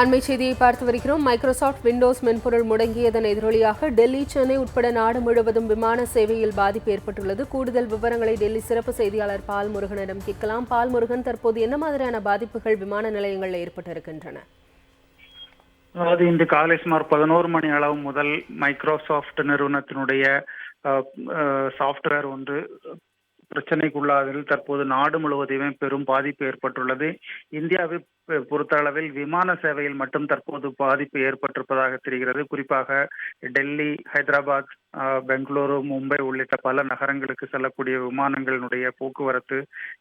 அண்மை செய்தியை பார்த்து வருகிறோம். மைக்ரோசாஃப்ட் விண்டோஸ் மென்பொருள் முடங்கியதன் எதிரொலியாக டெல்லி சென்னை உட்பட நாடு முழுவதும் விமான சேவையில் பாதிப்பு ஏற்பட்டுள்ளது. கூடுதல் விவரங்களை டெல்லி சிறப்பு செய்தியாளர் பால் முருகனிடம் கேட்கலாம். பால் முருகன் தற்போது என்ன மாதிரியான பாதிப்புகள் விமான நிலையங்களில் ஏற்பட்டிருக்கின்றன? அதாவது இன்று காலை சுமார் பதினோரு மணி அளவு முதல் மைக்ரோசாஃப்ட் நிறுவனத்தினுடைய சாஃப்ட்வேர் ஒன்று பிரச்சனைக்குள்ளாதில் தற்போது நாடு முழுவதுமே பெரும் பாதிப்பு ஏற்பட்டுள்ளது. இந்தியாவை பொறுத்த அளவில் விமான சேவையில் மட்டும் தற்போது பாதிப்பு ஏற்பட்டிருப்பதாக தெரிகிறது. குறிப்பாக டெல்லி ஹைதராபாத் பெங்களூரு மும்பை உள்ளிட்ட பல நகரங்களுக்கு செல்லக்கூடிய விமானங்களினுடைய போக்குவரத்து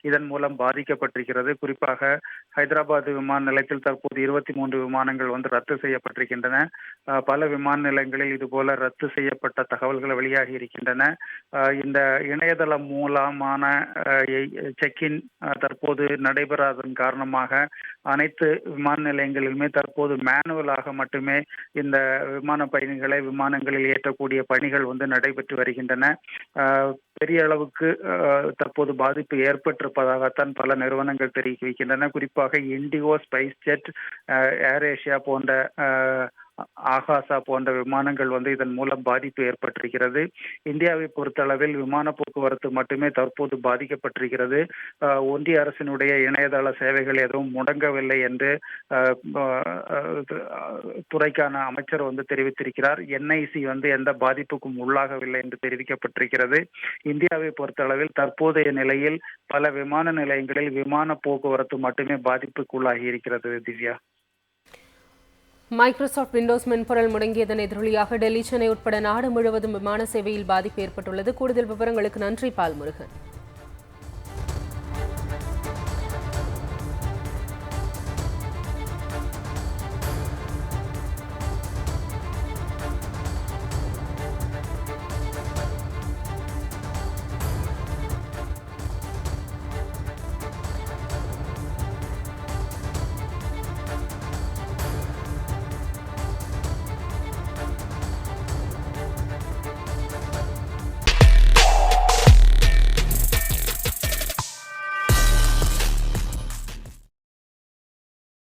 இதன் மூலம் பாதிக்கப்பட்டிருக்கிறது. குறிப்பாக ஹைதராபாத் விமான நிலையத்தில் தற்போது இருபத்தி மூன்று விமானங்கள் வந்து ரத்து செய்யப்பட்டிருக்கின்றன. பல விமான நிலையங்களில் இதுபோல ரத்து செய்யப்பட்ட தகவல்கள் வெளியாகி இருக்கின்றன. இந்த இணையதளம் மூலம் மூலமான செக்இன் தற்போது நடைபெறாததன் காரணமாக அனைத்து விமான நிலையங்களிலுமே தற்போது மேனுவலாக மட்டுமே இந்த விமான பயணிகளை விமானங்களில் ஏற்றக்கூடிய பணிகள் வந்து நடைபெற்று வருகின்றன. அஹ், பெரிய அளவுக்கு தற்போது பாதிப்பு ஏற்பட்டிருப்பதாகத்தான் பல நிறுவனங்கள் தெரிவிக்கின்றன. குறிப்பாக IndiGo SpiceJet AirAsia போன்ற ஆகாசா போன்ற விமானங்கள் வந்து இதன் மூலம் பாதிப்பு ஏற்பட்டிருக்கிறது. இந்தியாவை பொறுத்தளவில் விமான போக்குவரத்து மட்டுமே தற்போது பாதிக்கப்பட்டிருக்கிறது. ஒன்றிய அரசினுடைய இணையதள சேவைகள் எதுவும் முடங்கவில்லை என்று துறைக்கான அமைச்சர் வந்து தெரிவித்திருக்கிறார். என்ஐசி வந்து எந்த பாதிப்புக்கும் உள்ளாகவில்லை என்று தெரிவிக்கப்பட்டிருக்கிறது. இந்தியாவை பொறுத்தளவில் தற்போதைய நிலையில் பல விமான நிலையங்களில் விமான போக்குவரத்து மட்டுமே பாதிப்புக்குள்ளாகி இருக்கிறது திவ்யா. மைக்ரோசாஃப்ட் விண்டோஸ் மென்பொருள் முடங்கியதன் எதிரொலியாக டெல்லி சென்னை உட்பட நாடு முழுவதும் விமான சேவையில் பாதிப்பு ஏற்பட்டுள்ளது. கூடுதல் விவரங்களுக்கு நன்றி பால்முருகன்.